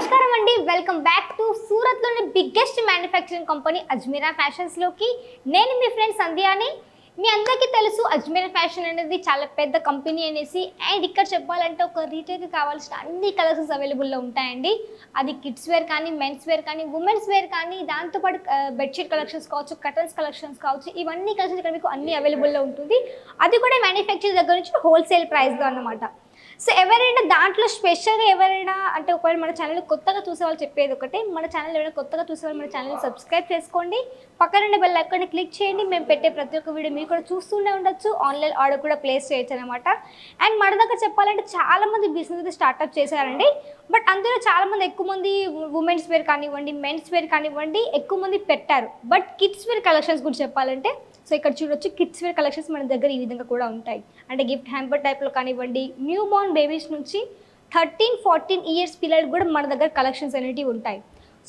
నమస్కారం అండి. Welcome back to సూరత్లోని బిగ్గెస్ట్ మ్యానుఫ్యాక్చరింగ్ కంపెనీ అజ్మీరా ఫ్యాషన్స్లోకి నేను మీ ఫ్రెండ్ సంధ్యాని. మీ అందరికీ తెలుసు అజ్మీరా ఫ్యాషన్ అనేది చాలా పెద్ద కంపెనీ అనేసి. అండ్ ఇక్కడ చెప్పాలంటే ఒక రీటైల్కి కావాల్సిన అన్ని కలర్స్ అవైలబుల్లో ఉంటాయండి. అది కిడ్స్ వేర్ కానీ మెన్స్ వేర్ కానీ ఉమెన్స్ వేర్ కానీ దాంతోపాటు బెడ్షీట్ కలెక్షన్స్ కావచ్చు కటన్స్ కలెక్షన్స్ కావచ్చు ఇవన్నీ కలెక్షన్స్ ఇక్కడ మీకు అన్ని అవైలబుల్లో ఉంటుంది. అది కూడా మ్యానుఫ్యాక్చర్ దగ్గర నుంచి హోల్సేల్ ప్రైస్లో అన్నమాట. సో ఎవరైనా దాంట్లో స్పెషల్గా ఎవరైనా అంటే ఒకవేళ మన ఛానల్ కొత్తగా చూసే వాళ్ళు చెప్పేది ఒకటే మన ఛానల్ ఎవరైనా కొత్తగా చూసే వాళ్ళు మన ఛానల్ సబ్స్క్రైబ్ చేసుకోండి. పక్కన ఉండే బెల్ అక్కడ క్లిక్ చేయండి. మేము పెట్టే ప్రతి ఒక్క వీడియో మీరు కూడా చూస్తూనే ఉండొచ్చు. ఆన్లైన్ ఆర్డర్ కూడా ప్లేస్ చేయొచ్చు అనమాట అండ్ మన దగ్గర చెప్పాలంటే చాలా మంది బిజినెస్ అయితే స్టార్ట్అప్ చేశారండి. బట్ అందులో చాలా మంది ఎక్కువ మంది ఉమెన్స్ వేర్ కానివ్వండి మెన్స్ వేర్ కానివ్వండి ఎక్కువ మంది పెట్టారు. బట్ కిడ్స్ వేర్ కలెక్షన్స్ గురించి చెప్పాలంటే సో ఇక్కడ చూడొచ్చు కిడ్స్ వేర్ కలెక్షన్స్ మన దగ్గర ఈ విధంగా కూడా ఉంటాయి. అంటే గిఫ్ట్ హ్యాంపర్ టైప్లో కానివ్వండి న్యూ బోర్న్ బేబీస్ నుంచి థర్టీన్ ఫార్టీన్ ఇయర్స్ పిల్లలకు కూడా మన దగ్గర కలెక్షన్స్ అనేటివి ఉంటాయి.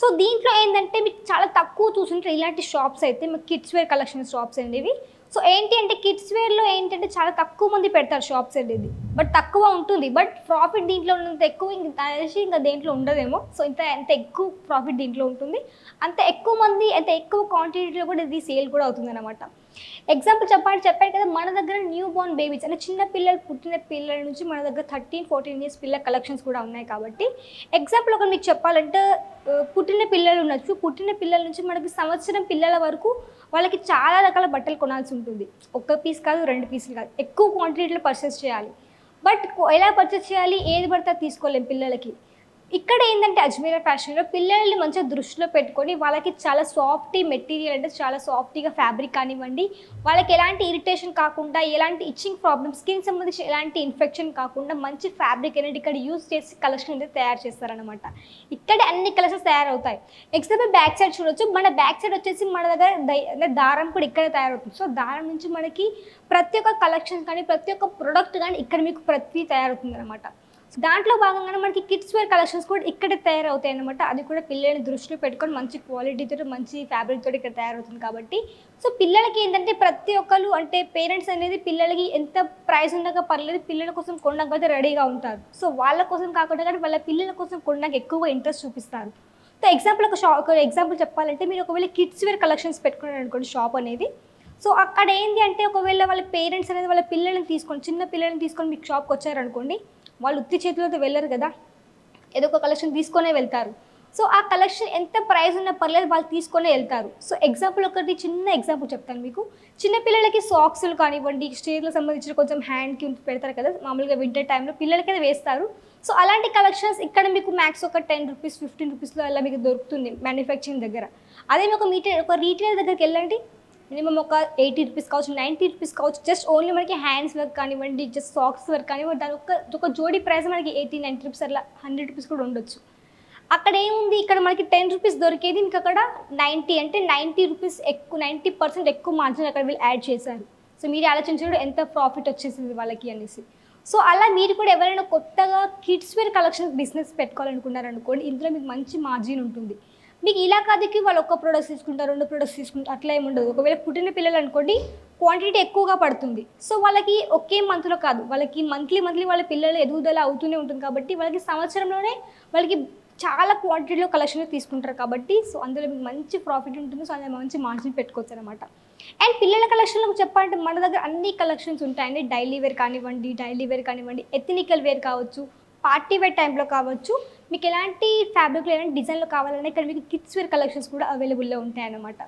సో దీంట్లో ఏంటంటే మీకు చాలా తక్కువ చూసుంటారు ఇలాంటి షాప్స్ అయితే మీకు కిడ్స్ వేర్ కలెక్షన్ షాప్స్ అనేవి. సో ఏంటి అంటే కిడ్స్ వేర్లో ఏంటంటే చాలా తక్కువ మంది పెడతారు షాప్స్ అనేది. బట్ తక్కువ ఉంటుంది. బట్ ప్రాఫిట్ దీంట్లో ఉన్నంత ఎక్కువ ఇంక తెలిసి ఇంకా దేంట్లో ఉండదేమో. సో ఇంత ఎంత ఎక్కువ ప్రాఫిట్ దీంట్లో ఉంటుంది. అంత ఎక్కువ మంది అంత ఎక్కువ క్వాంటిటీలో కూడా ఇది సేల్ కూడా అవుతుంది అనమాట ఎగ్జాంపుల్ చెప్పాలి చెప్పాను కదా మన దగ్గర న్యూ బోర్న్ బేబీస్ అంటే చిన్న పిల్లలు పుట్టిన పిల్లల నుంచి మన దగ్గర థర్టీన్ ఫోర్టీన్ ఇయర్స్ పిల్లల కలెక్షన్స్ కూడా ఉన్నాయి కాబట్టి ఎగ్జాంపుల్ ఒక మీకు చెప్పాలంటే పుట్టిన పిల్లలు ఉండొచ్చు. పుట్టిన పిల్లల నుంచి మనకి సంవత్సరం పిల్లల వరకు వాళ్ళకి చాలా రకాల బట్టలు కొనాల్సి ఉంటుంది. ఒక్క పీస్ కాదు రెండు పీసులు కాదు. ఎక్కువ క్వాంటిటీలో పర్చేస్ చేయాలి. బట్ ఎలా పర్చేస్ చేయాలి? ఏది పడితే తీసుకోలేము తీసుకోలేం పిల్లలకి. ఇక్కడ ఏంటంటే అజ్మీరా ఫ్యాషన్లో పిల్లల్ని మంచిగా దృష్టిలో పెట్టుకొని వాళ్ళకి చాలా సాఫ్టీ మెటీరియల్ అంటే చాలా సాఫ్టీగా ఫ్యాబ్రిక్ కానివ్వండి వాళ్ళకి ఎలాంటి ఇరిటేషన్ కాకుండా ఎలాంటి ఇచ్చింగ్ ప్రాబ్లమ్ స్కిన్ సంబంధించి ఎలాంటి ఇన్ఫెక్షన్ కాకుండా మంచి ఫ్యాబ్రిక్ అనేది ఇక్కడ యూస్ చేసి కలెక్షన్ అనేది తయారు చేస్తారనమాట ఇక్కడ అన్ని కలెక్షన్స్ తయారవుతాయి. ఎగ్జాంపుల్ బ్యాక్ సైడ్ చూడొచ్చు. మన బ్యాక్ సైడ్ వచ్చేసి మన దగ్గర దై- అంటే దారం కూడా ఇక్కడే తయారవుతుంది. సో దారం నుంచి మనకి ప్రతి ఒక్క కలెక్షన్ కానీ ప్రతి ఒక్క ప్రొడక్ట్ కానీ ఇక్కడ మీకు ప్రతి తయారవుతుంది అనమాట దాంట్లో భాగంగానే మనకి కిడ్స్ వేర్ కలెక్షన్స్ కూడా ఇక్కడే తయారవుతాయి అనమాట అది కూడా పిల్లల్ని దృష్టిలో పెట్టుకొని మంచి క్వాలిటీతో మంచి ఫ్యాబ్రిక్ తోటి ఇక్కడ తయారవుతుంది కాబట్టి. సో పిల్లలకి ఏంటంటే ప్రతి ఒక్కరు అంటే పేరెంట్స్ అనేది పిల్లలకి ఎంత ప్రైస్ ఉండగా పర్లేదు పిల్లల కోసం కొనడానికి రెడీగా ఉంటారు. సో వాళ్ళ కోసం కాకుండా కానీ వాళ్ళ పిల్లల కోసం కొనడానికి ఎక్కువ ఇంట్రెస్ట్ చూపిస్తారు. సో ఎగ్జాంపుల్ ఒక షాప్ ఒక ఎగ్జాంపుల్ చెప్పాలంటే మీరు ఒకవేళ కిడ్స్ వేర్ కలెక్షన్స్ పెట్టుకున్నారు అనుకోండి షాప్ అనేది. సో అక్కడ ఏంటి అంటే ఒకవేళ వాళ్ళ పేరెంట్స్ అనేది వాళ్ళ పిల్లల్ని తీసుకొని చిన్న పిల్లల్ని తీసుకొని మీకు షాప్కి వచ్చారనుకోండి వాళ్ళు ఉత్తి చేతులతో వెళ్ళరు కదా. ఏదో ఒక కలెక్షన్ తీసుకొనే వెళ్తారు. సో ఆ కలెక్షన్ ఎంత ప్రైస్ ఉన్నా పర్లేదు వాళ్ళు తీసుకునే వెళ్తారు. సో ఎగ్జాంపుల్ ఒకటి చిన్న ఎగ్జాంపుల్ చెప్తాను మీకు. చిన్న పిల్లలకి సాక్స్లు కానివ్వండి స్టేజ్లకు సంబంధించిన కొంచెం హ్యాండ్కి పెడతారు కదా మామూలుగా వింటర్ టైంలో పిల్లలకి వేస్తారు. సో అలాంటి కలెక్షన్స్ ఇక్కడ మీకు మ్యాక్స్ ఒక టెన్ రూపీస్ ఫిఫ్టీన్ రూపీస్లో అలా మీకు దొరుకుతుంది మ్యానుఫ్యాక్చరింగ్ దగ్గర. అదే మీకు ఒక మీటర్ ఒక రీటైల్ దగ్గరికి వెళ్ళండి మినిమం ఒక ఎయిటీ రూపీస్ కావచ్చు నైంటీ రూపీస్ కావచ్చు జస్ట్ ఓన్లీ మనకి హ్యాండ్స్ వర్క్ కానివ్వండి జస్ట్ సాక్స్ వర్క్ కానివ్వండి దాని ఒక ఒక జోడీ ప్రైస్ మనకి ఎయిటీ నైంటీ రూపీస్ అట్లా హండ్రెడ్ రూపీస్ కూడా ఉండొచ్చు. అక్కడ ఏముంది? ఇక్కడ మనకి టెన్ రూపీస్ దొరికేది మీకు అక్కడ నైంటీ అంటే నైంటీ రూపీస్ ఎక్కువ నైంటీ పర్సెంట్ ఎక్కువ మార్జిన్ అక్కడ వీళ్ళు యాడ్ చేశారు. సో మీరు ఆలోచించడం ఎంత ప్రాఫిట్ వచ్చేసింది వాళ్ళకి అనేసి. సో అలా మీరు కూడా ఎవరైనా కొత్తగా కిడ్స్ వేర్ కలెక్షన్ బిజినెస్ పెట్టుకోవాలనుకున్నారనుకోండి ఇందులో మీకు మంచి మార్జిన్ ఉంటుంది. మీకు ఇలా కాదుకి వాళ్ళు ఒక్క ప్రొడక్ట్స్ తీసుకుంటారు రెండు ప్రొడక్ట్స్ తీసుకుంటారు అట్లా ఏమి ఉండదు. ఒకవేళ పుట్టిన పిల్లలు అనుకోండి క్వాంటిటీ ఎక్కువగా పడుతుంది. సో వాళ్ళకి ఒకే మంత్లో కాదు వాళ్ళకి మంత్లీ మంత్లీ వాళ్ళ పిల్లలు ఎదుగుదల అవుతూనే ఉంటుంది కాబట్టి వాళ్ళకి సంవత్సరంలోనే వాళ్ళకి చాలా క్వాంటిటీలో కలెక్షన్ తీసుకుంటారు కాబట్టి సో అందులో మీకు మంచి ప్రాఫిట్ ఉంటుంది సో అందులో మంచి మార్జిన్ పెట్టుకోవచ్చు అనమాట అండ్ పిల్లల కలెక్షన్లో చెప్పాలంటే మన దగ్గర అన్ని కలెక్షన్స్ ఉంటాయండి. డైలీ వేర్ కానివ్వండి డైలీ వేర్ కానివ్వండి ఎథనికల్ వేర్ కావచ్చు పార్టీ వేర్ టైంలో కావచ్చు మీకు ఎలాంటి ఫ్యాబ్రిక్లో ఎలాంటి డిజైన్లో కావాలన్నా ఇక్కడ మీకు కిడ్స్ వేర్ కలెక్షన్స్ కూడా అవైలబుల్లో ఉంటాయన్నమాట.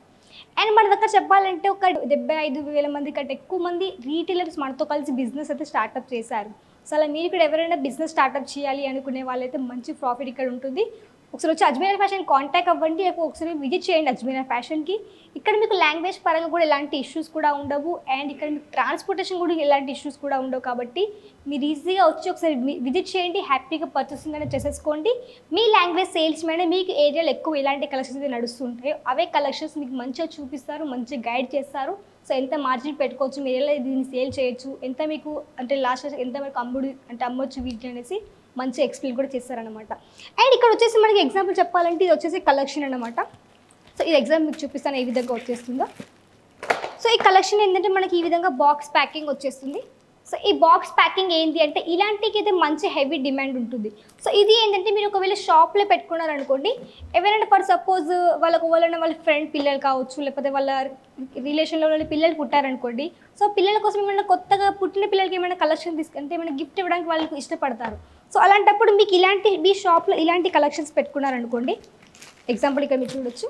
అండ్ మన దగ్గర చెప్పాలంటే ఒక డెబ్బై ఐదు వేల మంది కంటే ఎక్కువ మంది రీటైలర్స్ మనతో కలిసి బిజినెస్ అయితే స్టార్ట్అప్ చేశారు. సో అలా మీరు ఇక్కడ ఎవరైనా బిజినెస్ స్టార్ట్అప్ చేయాలి అనుకునే వాళ్ళైతే మంచి ప్రాఫిట్ ఇక్కడ ఉంటుంది. ఒకసారి వచ్చి అజ్మీరా ఫ్యాషన్ కాంటాక్ట్ అవ్వండి ఒకసారి విజిట్ చేయండి అజ్మీరా ఫ్యాషన్కి. ఇక్కడ మీకు లాంగ్వేజ్ పరంగా కూడా ఎలాంటి ఇష్యూస్ కూడా ఉండవు. అండ్ ఇక్కడ మీకు ట్రాన్స్పోర్టేషన్ కూడా ఎలాంటి ఇష్యూస్ కూడా ఉండవు కాబట్టి మీరు ఈజీగా వచ్చి ఒకసారి విజిట్ చేయండి హ్యాపీగా పర్చేసింగ్ అనేది చేసేసుకోండి. మీ లాంగ్వేజ్ సేల్స్ మీద మీకు ఏరియాలో ఎక్కువ ఎలాంటి కలెక్షన్స్ అయితే నడుస్తుంటాయో. అవే కలెక్షన్స్ మీకు మంచిగా చూపిస్తారు మంచిగా గైడ్ చేస్తారు. సో ఎంత మార్జిన్ పెట్టుకోవచ్చు మీరు ఎలా దీన్ని సేల్ చేయొచ్చు ఎంత మీకు అంటే లాస్ట్ ఎంత వరకు అమ్ముడు అంటే అమ్మొచ్చు వీటిని అనేసి మంచి ఎక్స్ప్లెయిన్ కూడా చేస్తారనమాట అండ్ ఇక్కడ వచ్చేసి మనకి ఎగ్జాంపుల్ చెప్పాలంటే ఇది వచ్చేసి కలెక్షన్ అనమాట సో ఇది ఎగ్జామ్ మీకు చూపిస్తాను ఏ విధంగా వచ్చేస్తుందో. సో ఈ కలెక్షన్ ఏంటంటే మనకి ఈ విధంగా బాక్స్ ప్యాకింగ్ వచ్చేస్తుంది. సో ఈ బాక్స్ ప్యాకింగ్ ఏంటి అంటే ఇలాంటికి అయితే మంచి హెవీ డిమాండ్ ఉంటుంది. సో ఇది ఏంటంటే మీరు ఒకవేళ షాప్లో పెట్టుకున్నారనుకోండి ఎవరైనా ఫర్ సపోజ్ వాళ్ళకు వాళ్ళ వాళ్ళ ఫ్రెండ్ పిల్లలు కావచ్చు లేకపోతే వాళ్ళ రిలేషన్లో వాళ్ళ పిల్లలు పుట్టారనుకోండి సో పిల్లల కోసం ఏమైనా కొత్తగా పుట్టిన పిల్లలకి ఏమైనా కలెక్షన్ తీసుకుంటే ఏమైనా గిఫ్ట్ ఇవ్వడానికి వాళ్ళకి ఇష్టపడతారు. సో అలాంటప్పుడు మీకు ఇలాంటి మీ షాప్లో ఇలాంటి కలెక్షన్స్ పెట్టుకున్నారనుకోండి ఎగ్జాంపుల్ ఇక్కడ మీరు చూడొచ్చు.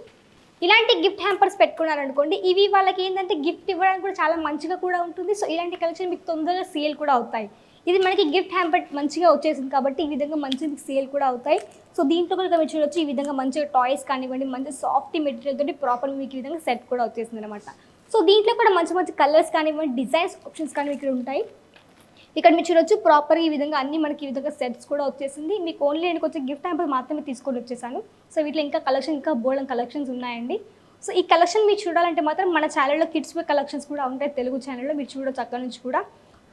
ఇలాంటి గిఫ్ట్ హ్యాంపర్స్ పెట్టుకున్నారనుకోండి ఇవి వాళ్ళకి ఏంటంటే గిఫ్ట్ ఇవ్వడానికి కూడా చాలా మంచిగా కూడా ఉంటుంది. సో ఇలాంటి కలెక్షన్ మీకు తొందరగా సేల్ కూడా అవుతాయి. ఇది మనకి గిఫ్ట్ హ్యాంపర్ మంచిగా వచ్చేసింది కాబట్టి ఈ విధంగా మంచి సేల్ కూడా అవుతాయి. సో దీంట్లో కూడా మీరు చూడొచ్చు ఈ విధంగా మంచిగా టాయ్స్ కానివ్వండి మంచి సాఫ్ట్ మెటీరియల్ తోటి ప్రాపర్ మీకు ఈ విధంగా సెట్ కూడా వచ్చేసింది అనమాట సో దీంట్లో కూడా మంచి మంచి కలర్స్ కానివ్వండి డిజైన్స్ ఆప్షన్స్ కానీ ఇక్కడ ఉంటాయి. ఇక్కడ మీరు చూడొచ్చు ప్రాపర్ ఈ విధంగా అన్ని మనకి ఈ విధంగా సెట్స్ కూడా వచ్చేసింది. మీకు ఓన్లీ నేను కొంచెం గిఫ్ట్ హ్యాంపర్ మాత్రమే తీసుకొని వచ్చేసాను. సో వీటిలో ఇంకా కలెక్షన్ ఇంకా బోల్డన్ కలెక్షన్స్ ఉన్నాయండి. సో ఈ కలెక్షన్ మీరు చూడాలంటే మాత్రం మన ఛానల్లో కిడ్స్ వే కలెక్షన్స్ కూడా ఉంటాయి. తెలుగు ఛానల్లో మీరు చూడొచ్చు అక్కడ నుంచి కూడా.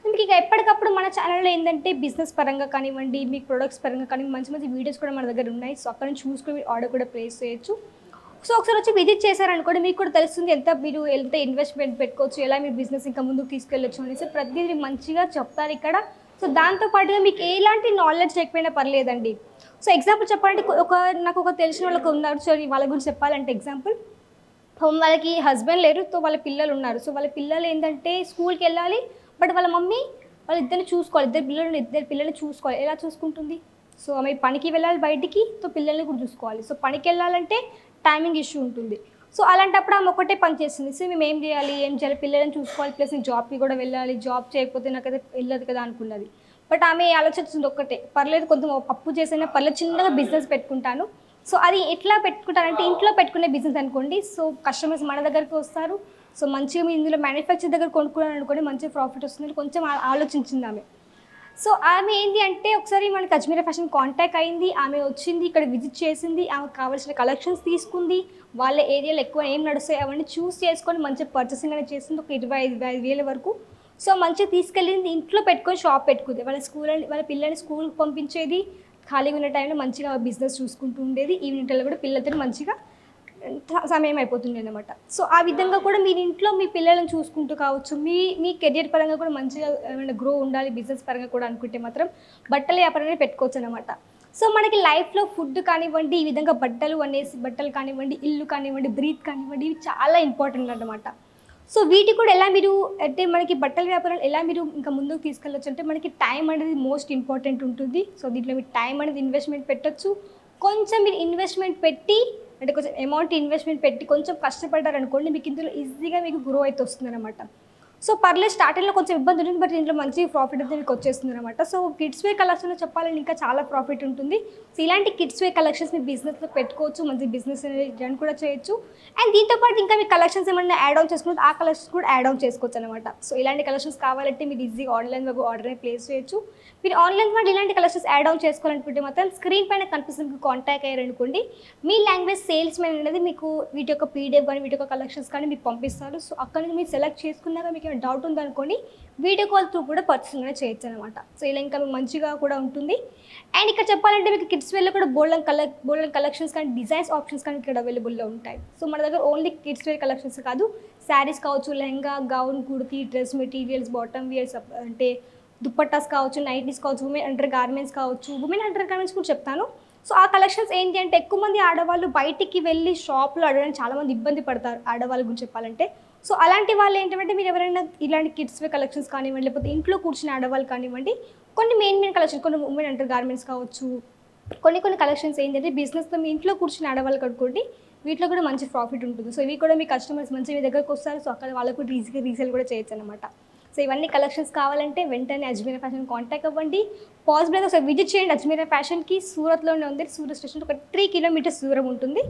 మీకు ఇక ఎప్పటికప్పుడు మన ఛానల్లో ఏంటంటే బిజినెస్ పరంగా కానివ్వండి మీ ప్రొడక్ట్స్ పరంగా కానీ మంచి మంచి వీడియోస్ కూడా మన దగ్గర ఉన్నాయి. సో అక్కడ నుంచి చూసుకొని ఆర్డర్ కూడా ప్లేస్ చేయొచ్చు. సో ఒకసారి వచ్చి విజిట్ చేశారనుకోండి మీకు కూడా తెలుస్తుంది ఎంత మీరు ఎంత ఇన్వెస్ట్మెంట్ పెట్టుకోవచ్చు ఎలా మీరు బిజినెస్ ఇంకా ముందుకు తీసుకెళ్ళొచ్చు అనేసి ప్రతిదీ మంచిగా చెప్తారు ఇక్కడ. సో దాంతో పాటుగా మీకు ఎలాంటి నాలెడ్జ్ లేకపోయినా పర్లేదండి. సో ఎగ్జాంపుల్ చెప్పాలంటే ఒక నాకు ఒక తెలిసిన వాళ్ళకి ఉన్నారు. సో వాళ్ళ గురించి చెప్పాలంటే ఎగ్జాంపుల్ వాళ్ళకి హస్బెండ్ లేరు సో వాళ్ళ పిల్లలు ఉన్నారు. సో వాళ్ళ పిల్లలు ఏంటంటే స్కూల్కి వెళ్ళాలి బట్ వాళ్ళ మమ్మీ వాళ్ళ ఇద్దరిని చూసుకోవాలి. ఇద్దరు పిల్లలు ఇద్దరు పిల్లల్ని చూసుకోవాలి. ఎలా చూసుకుంటుంది? సో ఆమె పనికి వెళ్ళాలి బయటికి సో పిల్లల్ని కూడా చూసుకోవాలి. సో పనికి వెళ్ళాలంటే టైమింగ్ ఇష్యూ ఉంటుంది. సో అలాంటప్పుడు ఆమె ఒకటే పని చేస్తుంది సో మేము ఏం చేయాలి? ఏం చేయాలి? పిల్లల్ని చూసుకోవాలి. ప్లస్ నేను జాబ్కి కూడా వెళ్ళాలి. జాబ్ చేయకపోతే నాకైతే వెళ్ళదు కదా అనుకున్నది. బట్ ఆమె ఆలోచిస్తుంది ఒక్కటే. పర్లేదు కొంచెం అప్పు చేసైనా పర్లేదు చిన్నగా బిజినెస్ పెట్టుకుంటాను. సో అది ఎట్లా పెట్టుకుంటారంటే ఇంట్లో పెట్టుకునే బిజినెస్ అనుకోండి. సో కస్టమర్స్ మన దగ్గరికి వస్తారు. సో మంచిగా మీ ఇందులో మ్యానుఫ్యాక్చర్ దగ్గర కొనుక్కున్నాను అనుకోండి మంచి ప్రాఫిట్ వస్తుంది కొంచెం ఆలోచించింది ఆమె. సో ఆమె ఏంటి అంటే ఒకసారి మనకి అజ్మీరా ఫ్యాషన్ కాంటాక్ట్ అయింది ఆమె వచ్చింది ఇక్కడ విజిట్ చేసింది ఆమెకు కావాల్సిన కలెక్షన్స్ తీసుకుంది వాళ్ళ ఏరియాలో ఎక్కువ ఏం నడుస్తాయి అవన్నీ చూస్ చేసుకొని మంచిగా పర్చేసింగ్ అనేది చేసింది ఒక ఇరవై ఐదు ఐదు వేల వరకు. సో మంచిగా తీసుకెళ్ళింది ఇంట్లో పెట్టుకొని షాప్ పెట్టుకుంది. వాళ్ళ స్కూల్ వాళ్ళ పిల్లల్ని స్కూల్కి పంపించేది ఖాళీగా ఉన్న టైంలో మంచిగా బిజినెస్ చూసుకుంటూ ఉండేది ఈవినింగ్ టైంలో కూడా పిల్లలతో మంచిగా సమయం అయిపోతుంది అనమాట సో ఆ విధంగా కూడా మీరు ఇంట్లో మీ పిల్లలను చూసుకుంటూ కావచ్చు మీ మీ కెరియర్ పరంగా కూడా మంచిగా ఏమైనా గ్రో ఉండాలి బిజినెస్ పరంగా కూడా అనుకుంటే మాత్రం బట్టల వ్యాపారాన్ని పెట్టుకోవచ్చు అనమాట సో మనకి లైఫ్లో ఫుడ్ కానివ్వండి ఈ విధంగా బట్టలు అనేసి బట్టలు కానివ్వండి ఇల్లు కానివ్వండి బ్రీత్ కానివ్వండి ఇవి చాలా ఇంపార్టెంట్ అనమాట సో వీటి కూడా ఎలా మీరు అంటే మనకి బట్టల వ్యాపారాలు ఎలా మీరు ఇంకా ముందుకు తీసుకెళ్ళొచ్చు అంటే మనకి టైం అనేది మోస్ట్ ఇంపార్టెంట్ ఉంటుంది. సో దీంట్లో మీరు టైం అనేది ఇన్వెస్ట్మెంట్ పెట్టొచ్చు. కొంచెం మీరు ఇన్వెస్ట్మెంట్ పెట్టి అంటే కొంచెం అమౌంట్ ఇన్వెస్ట్మెంట్ పెట్టి కొంచెం కష్టపడ్డారనుకోండి మీకు ఇందులో ఈజీగా మీకు గ్రో అయితే వస్తుంది అనమాట సో పర్లేదు స్టార్టింగ్లో కొంచెం ఇబ్బంది ఉంటుంది బట్ దీంట్లో మంచి ప్రాఫిట్ అయితే మీకు వచ్చేస్తుంది అనమాట సో కిడ్స్ వే కలెక్షన్లో చెప్పాలని ఇంకా చాలా ప్రాఫిట్ ఉంటుంది. సో ఇలాంటి కిడ్స్ వే కలెక్షన్స్ మీ బిజినెస్లో పెట్టుకోవచ్చు మంచి బిజినెస్ అనేది రన్ కూడా చేయొచ్చు. అండ్ దీంతో పాటు ఇంకా మీ కలెక్షన్స్ ఏమైనా యాడ్ ఆన్ చేసుకుంటే ఆ కలెక్షన్స్ కూడా యాడ్ ఆన్ చేసుకోవచ్చు అనమాట సో ఇలాంటి కలెక్షన్స్ కావాలంటే మీరు ఈజీగా ఆన్లైన్ వరకు ఆర్డర్ ప్లేస్ చేయొచ్చు. మీరు ఆన్లైన్ ద్వారా ఇలాంటి కలెక్షన్స్ యాడ్ ఆన్ చేసుకోవాలనుకుంటే మాత్రం స్క్రీన్ పైన కనిపిస్తుంది కాంటాక్ట్ అయ్యారనుకోండి మీ లాంగ్వేజ్ సేల్స్ మ్యాన్ అనేది మీకు వీటి యొక్క పీడిఎఫ్ కానీ వీటి యొక్క కలెక్షన్స్ కానీ మీకు పంపిస్తారు. సో అక్కడ నుంచి మీరు సెలెక్ట్ చేసుకున్నాక మీకు ఏదైనా డౌట్ ఉందనుకోండి వీడియో కాల్ త్రూ కూడా పర్చేసింగ్ అనేది చేయొచ్చు అనమాట సో ఇలా ఇంకా మంచిగా కూడా ఉంటుంది. అండ్ ఇక్కడ చెప్పాలంటే మీకు కిడ్స్ వేర్లో కూడా బోల్డన్ కలెక్ బోల్డన్ కలెక్షన్స్ కానీ డిజైన్స్ ఆప్షన్స్ కానీ ఇక్కడ అవైలబుల్లో ఉంటాయి. సో మన దగ్గర ఓన్లీ కిడ్స్ వేర్ కలెక్షన్స్ కాదు శారీస్ కావచ్చు lehenga gown kurti dress materials bottom wears అంటే దుప్పట్టాస్ కావచ్చు నైటీస్ కావచ్చు ఉమెన్ అండర్ గార్మెంట్స్ కావచ్చు ఉమెన్ అండర్ గార్మెంట్స్ కూడా చెప్తాను. సో ఆ కలెక్షన్స్ ఏంటి అంటే ఎక్కువ మంది ఆడవాళ్ళు బయటికి వెళ్ళి షాప్లో అడగడానికి చాలామంది ఇబ్బంది పడతారు ఆడవాళ్ళ గురించి చెప్పాలంటే. సో అలాంటి వాళ్ళు ఏంటంటే మీరు ఎవరైనా ఇలాంటి కిడ్స్ వే కలెక్షన్స్ కానివ్వండి లేకపోతే ఇంట్లో కూర్చుని ఆడవాళ్ళు కానివ్వండి కొన్ని మెయిన్ మెయిన్ కలెక్షన్స్ కొన్ని ఉమెన్ అంటారు గార్మెంట్స్ కావచ్చు కొన్ని కొన్ని కలెక్షన్స్ ఏంటంటే బిజినెస్తో మీ ఇంట్లో కూర్చుని ఆడవాళ్ళు కట్టుకోండి వీటిలో కూడా మంచి ప్రాఫిట్ ఉంటుంది. సో ఇవి కూడా మీ కస్టమర్స్ మంచి మీ దగ్గరకు వస్తారు. సో అక్కడ వాళ్ళకు ఈజీగా రీసేల్ కూడా చేయొచ్చు అనమాట సో ఇవన్నీ కలెక్షన్స్ కావాలంటే వెంటనే అజ్మీరా ఫ్యాషన్ కాంటాక్ట్ అవ్వండి. పాసిబుల్ అయితే ఒకసారి విజిట్ చేయండి అజ్మీరా ఫ్యాషన్కి సూరత్లోనే ఉంది సూరత్ స్టేషన్ ఒక త్రీ కిలోమీటర్స్ దూరం ఉంటుంది.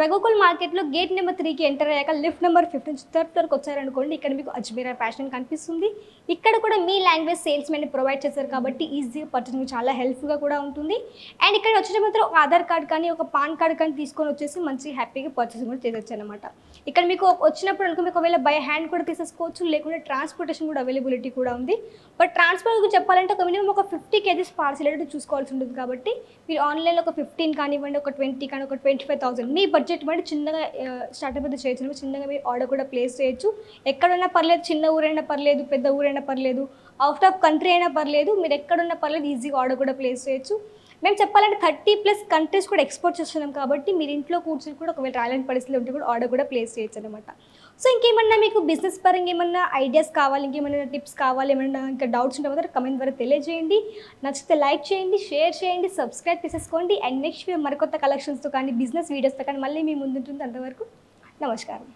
రఘుకుల్ మార్కెట్లో గేట్ నెంబర్ త్రీకి ఎంటర్ అయ్యాక లిఫ్ట్ నెంబర్ ఫిఫ్టీన్ థర్డ్ ఫ్లోర్కి వచ్చారనుకోండి ఇక్కడ మీకు అజ్మీరా ఫ్యాషన్ కనిపిస్తుంది. ఇక్కడ కూడా మీ లాంగ్వేజ్ సేల్స్ మెన్ ప్రొవైడ్ చేశారు కాబట్టి ఈజీగా పర్చేస్ చాలా హెల్ప్ఫుల్గా కూడా ఉంటుంది. అండ్ ఇక్కడ వచ్చిన మాత్రం ఒక ఆధార్ కార్డ్ కానీ ఒక పాన్ కార్డ్ కానీ తీసుకొని వచ్చేసి మంచి హ్యాపీగా పర్చేస్ కూడా చేయొచ్చు అనమాట ఇక్కడ మీకు వచ్చినప్పుడు అనుకో మీకు ఒకవేళ బై హ్యాండ్ కూడా తీసేసుకోవచ్చు లేకుంటే ట్రాన్స్పోర్టేషన్ కూడా అవైలబిలిటీ కూడా ఉంది. బట్ ట్రాన్స్పోర్ట్ గురించి చెప్పాలంటే ఒక మినిమం ఒక ఫిఫ్టీ కేజీస్ పార్సల్ అనేది చూసుకోవాల్సి ఉంటుంది కాబట్టి మీరు ఆన్లైన్లో ఒక ఫిఫ్టీన్ కానివ్వండి ఒక ట్వంటీ కానీ ఒక ట్వంటీ ఫైవ్ థౌసండ్ మీ బడ్జెట్ బట్టి చిన్నగా స్టార్టప్ అయితే చేయొచ్చు చిన్నగా మీరు ఆర్డర్ కూడా ప్లేస్ చేయొచ్చు. ఎక్కడున్నా పర్లేదు చిన్న ఊరైనా పర్లేదు పెద్ద ఊరైనా పర్లేదు అవుట్ ఆఫ్ కంట్రీ అయినా పర్లేదు మీరు ఎక్కడున్నా పర్లేదు ఈజీగా ఆర్డర్ కూడా ప్లేస్ చేయొచ్చు. మేము చెప్పాలంటే థర్టీ ప్లస్ కంట్రీస్ కూడా ఎక్స్పోర్ట్ చేస్తున్నాం కాబట్టి మీరు ఇంట్లో కూర్చొని కూడా ఒకవేళ రాయలేని పరిస్థితులు ఉంటే కూడా ఆర్డర్ కూడా ప్లేస్ చేయొచ్చు అనమాట సో ఇంకేమన్నా మీకు బిజినెస్ పరంగా ఏమన్నా ఐడియాస్ కావాలి ఇంకేమన్నా టిప్స్ కావాలి ఏమన్నా ఇంకా డౌట్స్ ఉంటే మాత్రం కమెంట్ ద్వారా తెలియజేయండి. నచ్చితే లైక్ చేయండి షేర్ చేయండి సబ్స్క్రైబ్ చేసేసుకోండి. అండ్ నెక్స్ట్ మరికొత్త కలెక్షన్స్తో కానీ బిజినెస్ వీడియోస్తో కానీ మళ్ళీ మీ ముందుంటుంది. అంతవరకు నమస్కారం.